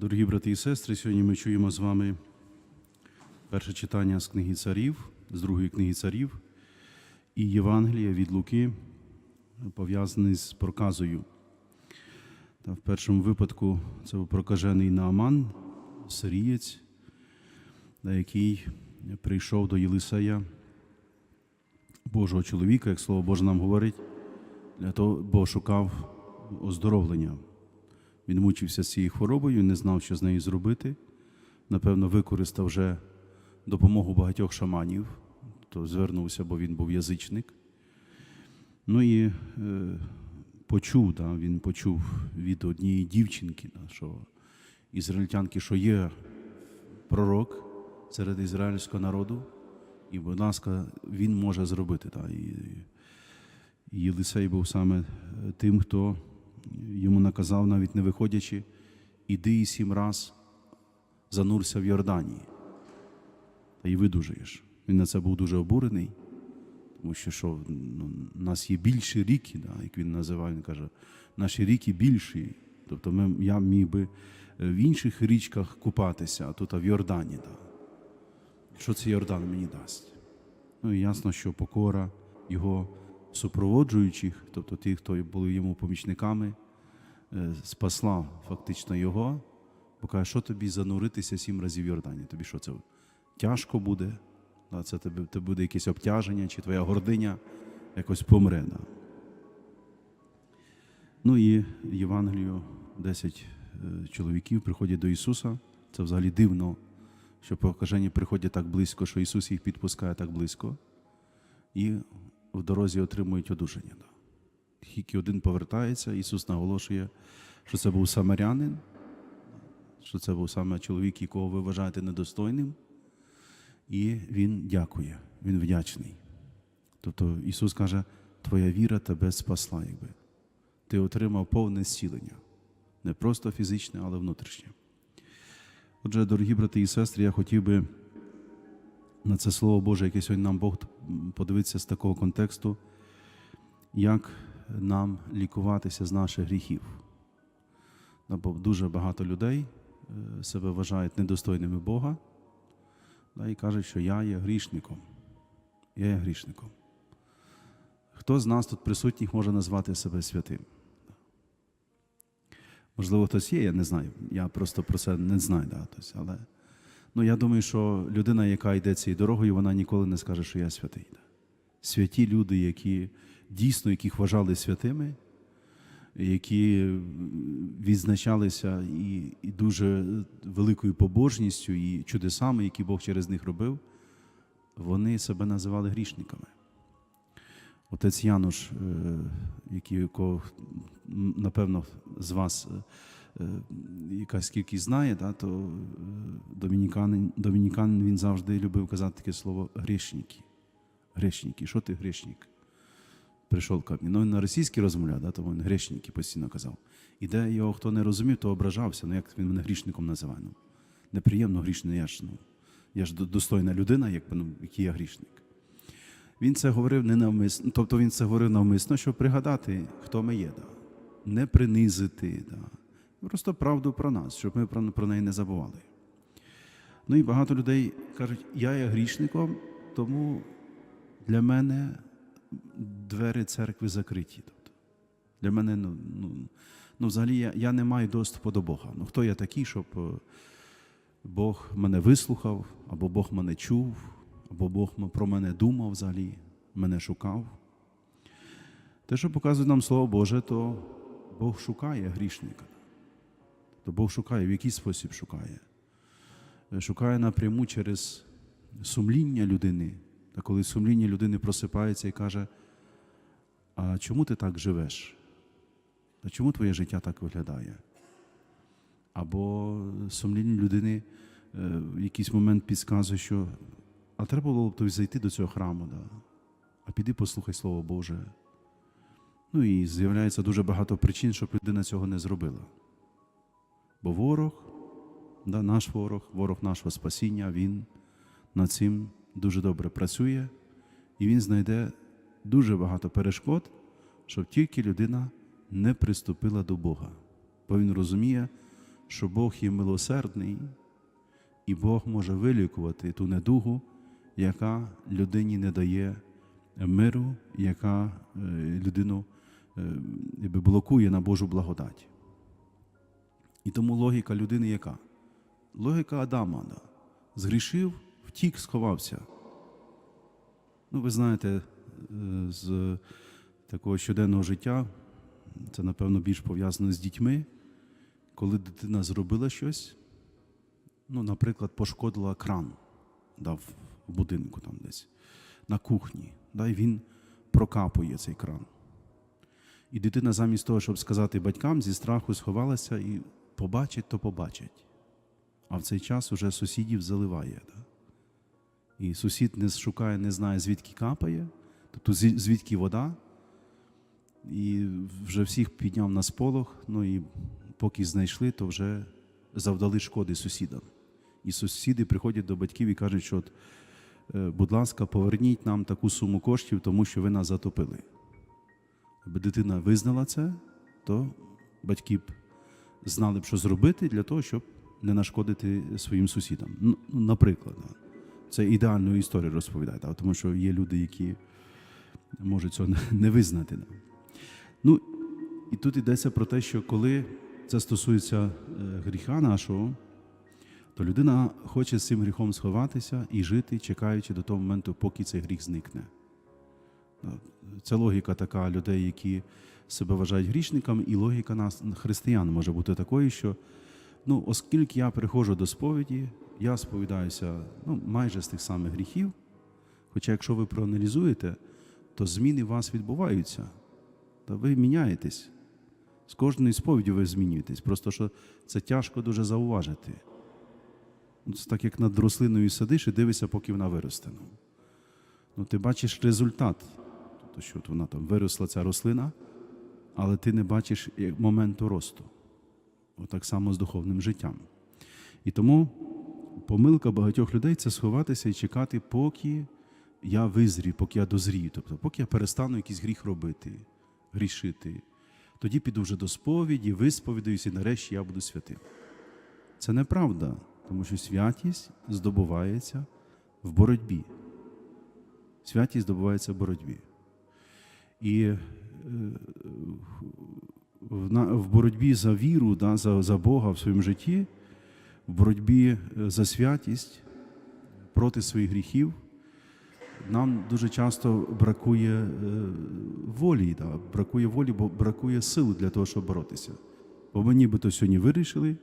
Дорогі брати і сестри, сьогодні ми чуємо з вами перше читання з книги царів, з другої книги царів і Євангелія від Луки, пов'язаний з проказою. Та в першому випадку це був прокажений Нааман, сирієць, який прийшов до Єлисея, Божого чоловіка, як слово Боже нам говорить, для того, бо шукав оздоровлення. Він мучився з цією хворобою, не знав, що з нею зробити. Напевно, використав вже допомогу багатьох шаманів, то звернувся, бо він був язичник. Ну і е, почув, да, він почув від однієї дівчинки, да, що ізраїльтянки, що є пророк серед ізраїльського народу, і, будь ласка, він може зробити. Да, і, і Єлисей був саме тим, хто йому наказав, навіть не виходячи, іди і сім раз занурся в Йорданії та й видужаєш. Він на це був дуже обурений, тому що що, ну, нас є більші ріки, да, як він називає, він каже, наші ріки більші. Тобто ми, я міг би в інших річках купатися, а тут а в Йордані. Да. Що цей Йордан мені дасть? Ну і ясно, що покора його супроводжуючих, тобто ті, хто були йому помічниками, е, спасла фактично його, бо каже, що тобі зануритися сім разів в Йордані? Тобі що це тяжко буде? Це тобі, буде якесь обтяження, чи твоя гординя якось помре. Ну і Євангелію 10 е, чоловіків приходять до Ісуса. Це взагалі дивно, що покажені приходять так близько, що Ісус їх підпускає так близько, і в дорозі отримують одужання. Тільки один повертається, Ісус наголошує, що це був самарянин, що це був саме чоловік, якого ви вважаєте недостойним. І Він дякує, Він вдячний. Тобто Ісус каже, Твоя віра тебе спасла, якби. Ти отримав повне зцілення. Не просто фізичне, але внутрішнє. Отже, дорогі брати і сестри, я хотів би на це Слово Боже, яке сьогодні нам Бог подивитися з такого контексту, як нам лікуватися з наших гріхів. Бо дуже багато людей е, себе вважають недостойними Бога і кажуть, що я є грішником. Я є грішником. Хто з нас тут присутніх може назвати себе святим? Можливо, хтось є, я не знаю. Я просто про це не знаю. Да, але ну, я думаю, що людина, яка йде цією дорогою, вона ніколи не скаже, що я святий. Святі люди, які дійсно яких вважали святими, які відзначалися і, і дуже великою побожністю і чудесами, які Бог через них робив, вони себе називали грішниками. Отець Януш, е, який, напевно, з вас е, якась кількість знає, да, то е, домініканин, домініканин він завжди любив казати таке слово грішники. Грішники. Що ти грішник? Прийшов ко мені. Ну, він на російській розмовляв, да, тому він грішники постійно казав. І де його хто не розумів, то ображався. Ну, як він мене грішником називає? Ну, неприємно грішний, я ж, ну, я ж достойна людина, як, ну, який я грішник. Він це говорив не навмисно, тобто він це говорив навмисно, щоб пригадати, хто ми є, да. не принизити, да. Просто правду про нас, щоб ми про, неї не забували. Ну і багато людей кажуть, я є грішником, тому для мене двері церкви закриті. Тобто, для мене, ну, ну, ну взагалі, я, я не маю доступу до Бога. Ну хто я такий, щоб е, Бог мене вислухав, або Бог мене чув, або Бог про мене думав взагалі, мене шукав. Те, що показує нам Слово Боже, то Бог шукає грішника. То Бог шукає, в який спосіб шукає. Е, Шукає напряму через сумління людини. Та коли сумління людини просипається і каже, а чому ти так живеш? А чому твоє життя так виглядає? Або сумління людини е, в якийсь момент підказує, що а треба було б тобі зайти до цього храму, да? а піди послухай Слово Боже. Ну і з'являється дуже багато причин, щоб людина цього не зробила. Бо ворог, наш ворог, ворог нашого спасіння, він над цим дуже добре працює, і він знайде дуже багато перешкод, щоб тільки людина не приступила до Бога. Бо він розуміє, що Бог є милосердний, і Бог може вилікувати ту недугу, яка людині не дає миру, яка е, людину е, блокує на Божу благодать. І тому логіка людини яка? Логіка Адама. Да. Згрішив, втік, сховався. Ну, ви знаєте, е, з такого щоденного життя, це, напевно, більш пов'язано з дітьми, коли дитина зробила щось, ну, наприклад, пошкодила кран да, в будинку там десь, на кухні, да, і він прокапує цей кран. І дитина замість того, щоб сказати батькам, зі страху сховалася і побачить, то побачить. А в цей час уже сусідів заливає. Да? І сусід не шукає, не знає, звідки капає, тобто звідки вода. І вже всіх підняв на сполох, ну і поки знайшли, то вже завдали шкоди сусідам. І сусіди приходять до батьків і кажуть, що от, е, будь ласка, поверніть нам таку суму коштів, тому що ви нас затопили. Аби дитина визнала це, то батьки б знали б, що зробити для того, щоб не нашкодити своїм сусідам. Наприклад, це ідеальну історію розповідає, тому що є люди, які можуть цього не- не визнати. Ну, і тут йдеться про те, що коли це стосується е, гріха нашого, то людина хоче з цим гріхом сховатися і жити, чекаючи до того моменту, поки цей гріх зникне. Це логіка така людей, які себе вважають грішниками, і логіка нас, християн, може бути такою, що ну, оскільки я приходжу до сповіді, я сповідаюся ну, майже з тих самих гріхів. Хоча, якщо ви проаналізуєте, то зміни у вас відбуваються. Та ви міняєтесь. З кожної сповіді ви змінюєтесь. Просто що це тяжко дуже зауважити. Це так як над рослиною сидиш і дивишся, поки вона виросте. Ну, ну ти бачиш результат. Тобто, що от вона там виросла ця рослина, але ти не бачиш моменту росту. Отак само з духовним життям. І тому помилка багатьох людей це сховатися і чекати, поки я визрію, поки я дозрію. Тобто, поки я перестану якийсь гріх робити, грішити. Тоді піду вже до сповіді, висповідаюся, і нарешті я буду святим. Це неправда, тому що святість здобувається в боротьбі. Святість здобувається в боротьбі. І в, на- в боротьбі за віру, да, за, за Бога в своєму житті, в боротьбі е, за святість проти своїх гріхів, нам дуже часто бракує е, волі, да, бракує волі, бо бракує сил для того, щоб боротися. Бо ми нібито сьогодні вирішили,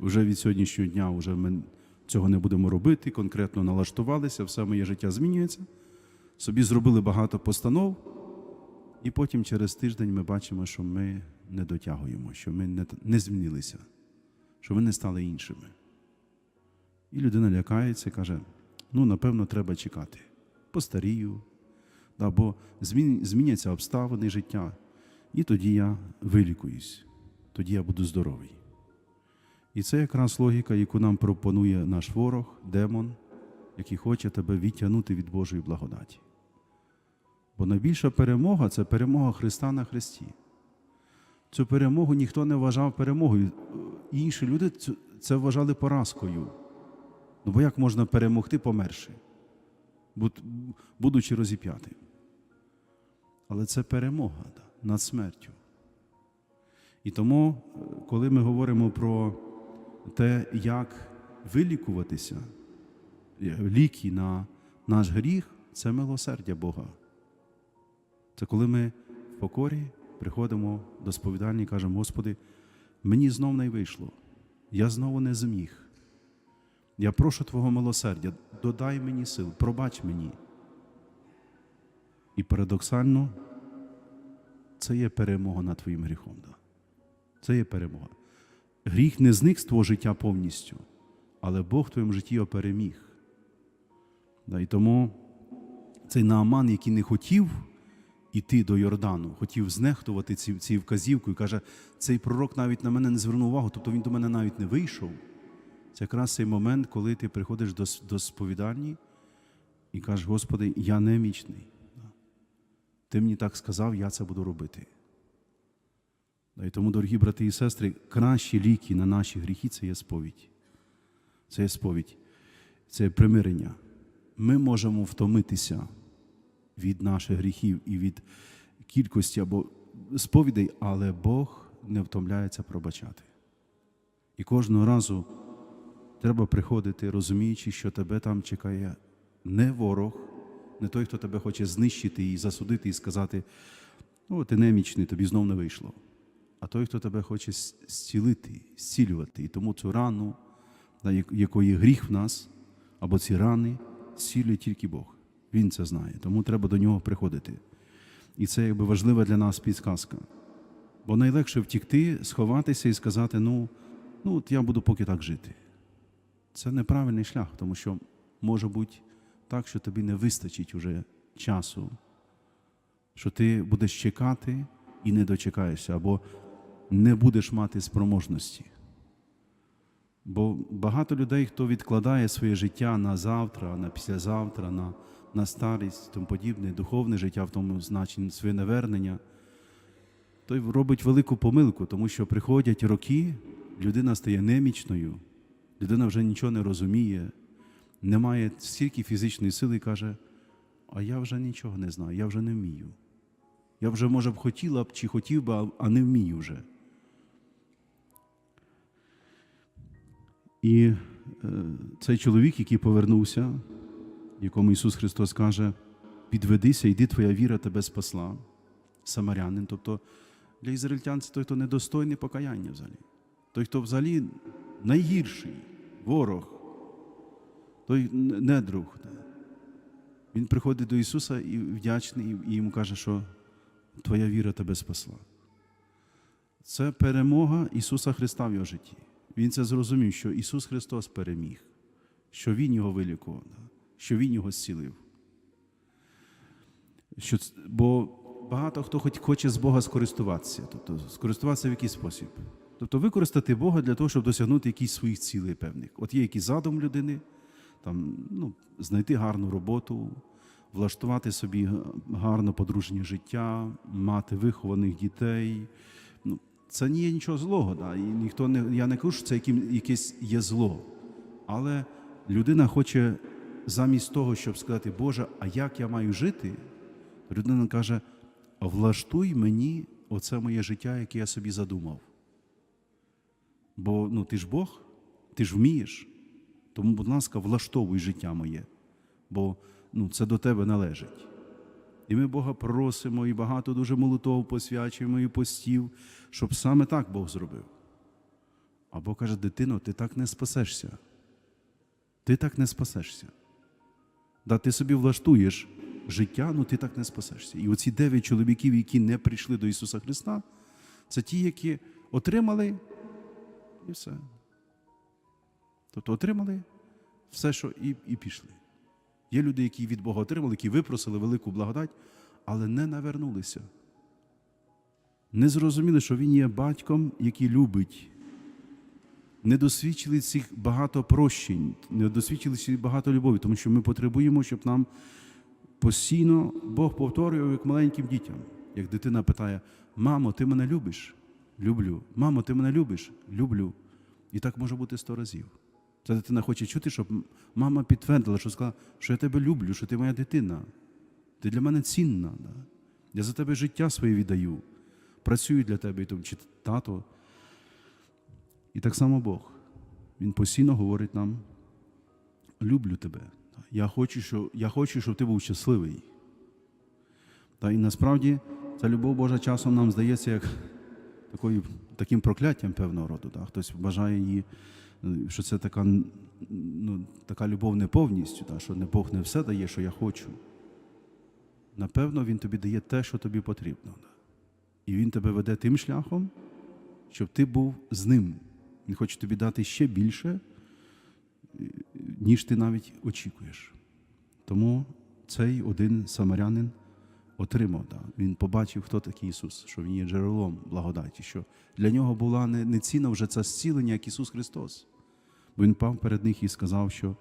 вже від сьогоднішнього дня вже ми цього не будемо робити, конкретно налаштувалися, все моє життя змінюється. Собі зробили багато постанов, і потім через тиждень ми бачимо, що ми не дотягуємо, що ми не, не змінилися, що ми не стали іншими. І людина лякається і каже: ну, напевно, треба чекати. Постарію, да, бо зміняться обставини життя, і тоді я вилікуюсь, тоді я буду здоровий. І це якраз логіка, яку нам пропонує наш ворог, демон, який хоче тебе відтягнути від Божої благодаті. Бо найбільша перемога це перемога Христа на Христі. Цю перемогу ніхто не вважав перемогою. Інші люди це вважали поразкою. Ну бо як можна перемогти, померши, будучи розіп'ятим? Але це перемога да, над смертю. І тому, е, коли ми говоримо про те, як вилікуватися, е, ліки на наш гріх, це милосердя Бога. Це коли ми в покорі приходимо до сповідання і кажемо, Господи, мені знов не вийшло, я знову не зміг. Я прошу Твого милосердя, додай мені сил, пробач мені. І парадоксально, це є перемога над Твоїм гріхом. Да. Це є перемога. Гріх не зник з твого життя повністю, але Бог в твоєму житті його переміг. Да, і тому цей Нааман, який не хотів іти до Йордану, хотів знехтувати ці, ці вказівку і каже, цей пророк навіть на мене не звернув увагу, тобто він до мене навіть не вийшов. Це якраз цей момент, коли ти приходиш до, до сповідальні і кажеш, Господи, я немічний. Ти мені так сказав, я це буду робити. І тому, дорогі брати і сестри, кращі ліки на наші гріхи це є сповідь. Це є сповідь, це є примирення. Ми можемо втомитися від наших гріхів і від кількості або сповідей, але Бог не втомляється пробачати. І кожного разу треба приходити, розуміючи, що тебе там чекає не ворог, не той, хто тебе хоче знищити і засудити, і сказати, о, ти немічний, тобі знов не вийшло. А той, хто тебе хоче зцілити, зцілювати. І тому цю рану, якої гріх в нас, або ці рани, зцілює тільки Бог. Він це знає. Тому треба до нього приходити. І це якби важлива для нас підсказка. Бо найлегше втікти, сховатися і сказати: ну, ну от я буду поки так жити. Це неправильний шлях, тому що може бути так, що тобі не вистачить уже часу, що ти будеш чекати і не дочекаєшся, або не будеш мати спроможності. Бо багато людей, хто відкладає своє життя на завтра, на післязавтра, на, на старість, тому подібне, духовне життя, в тому значенні своє навернення, той робить велику помилку, тому що приходять роки, людина стає немічною, людина вже нічого не розуміє, не має стільки фізичної сили і каже, а я вже нічого не знаю, я вже не вмію. Я вже, може б, хотіла б чи хотів би, а- не вмію вже. І е, цей чоловік, який повернувся, якому Ісус Христос каже: підведися, йди, твоя віра тебе спасла, самарянин. Тобто для ізраїльтян це той, хто недостойний покаяння взагалі. Той, хто взагалі найгірший ворог, той недруг. Він приходить до Ісуса і вдячний, і йому каже, що твоя віра тебе спасла. Це перемога Ісуса Христа в його житті. Він це зрозумів, що Ісус Христос переміг, що Він його вилікував, що Він його зцілив. Що, бо багато хто хоч хоче з Бога скористуватися, тобто скористуватися в який спосіб. Тобто використати Бога для того, щоб досягнути якісь своїх цілей певних. От є якийсь задум людини, там, ну, знайти гарну роботу, влаштувати собі га- гарне подружнє життя, мати вихованих дітей. Це не є нічого злого. Да? І ніхто не, я не кажу, що це яким, якесь є зло. Але людина хоче замість того, щоб сказати, Боже, а як я маю жити? Людина каже: влаштуй мені оце моє життя, яке я собі задумав. Бо ну, ти ж Бог, ти ж вмієш. Тому, будь ласка, влаштовуй життя моє, бо ну, це до тебе належить. І ми Бога просимо і багато дуже молитов посвячуємо і постів, щоб саме так Бог зробив. А Бог каже, дитино, ти так не спасешся. Ти так не спасешся. Да, ти собі влаштуєш життя, ну ти так не спасешся. І оці дев'ять чоловіків, які не прийшли до Ісуса Христа, це ті, які отримали і все. Тобто отримали все, що і, і пішли. Є люди, які від Бога отримали, які випросили велику благодать, але не навернулися. Не зрозуміли, що Він є батьком, який любить. Не досвідчили цих багато прощень, не досвідчили цих багато любові, тому що ми потребуємо, щоб нам постійно Бог повторював як маленьким дітям. Як дитина питає: Мамо, ти мене любиш? Люблю. Мамо, ти мене любиш? Люблю. І так може бути сто разів. Ця дитина хоче чути, щоб мама підтвердила, що сказала, що я тебе люблю, що ти моя дитина. Ти для мене цінна. Да? Я за тебе життя своє віддаю. Працюю для тебе, і чи тато. І так само Бог. Він постійно говорить нам: люблю тебе. Я хочу, що, я хочу, щоб ти був щасливий. Та і насправді ця любов Божа часом нам здається як такою, таким прокляттям певного роду. Да? Хтось вважає її, що це така, ну, така любов не повністю, да? що не Бог не все дає, що я хочу. Напевно, Він тобі дає те, що тобі потрібно. І Він тебе веде тим шляхом, щоб ти був з ним. Він хоче тобі дати ще більше, е, ніж ти навіть очікуєш. Тому цей один самарянин отримав. Да. Він побачив, хто такий Ісус, що Він є джерелом благодаті, що для нього була не, не ціна вже це зцілення, як Ісус Христос. Бо Він пав перед них і сказав, що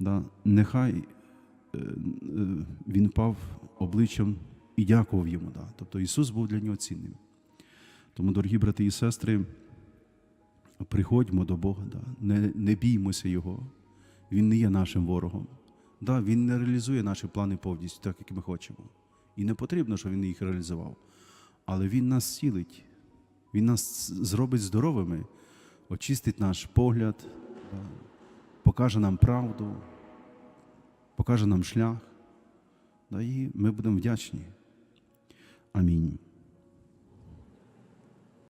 да, нехай е, е, Він пав обличчям і дякував йому. Да. Тобто Ісус був для нього цінним. Тому, дорогі брати і сестри, приходьмо до Бога, да. не, не біймося Його. Він не є нашим ворогом. Да, він не реалізує наші плани повністю, так як ми хочемо. І не потрібно, щоб він їх реалізував. Але Він нас цілить, Він нас зробить здоровими, очистить наш погляд, покаже нам правду, покаже нам шлях. І ми будемо вдячні. Амінь.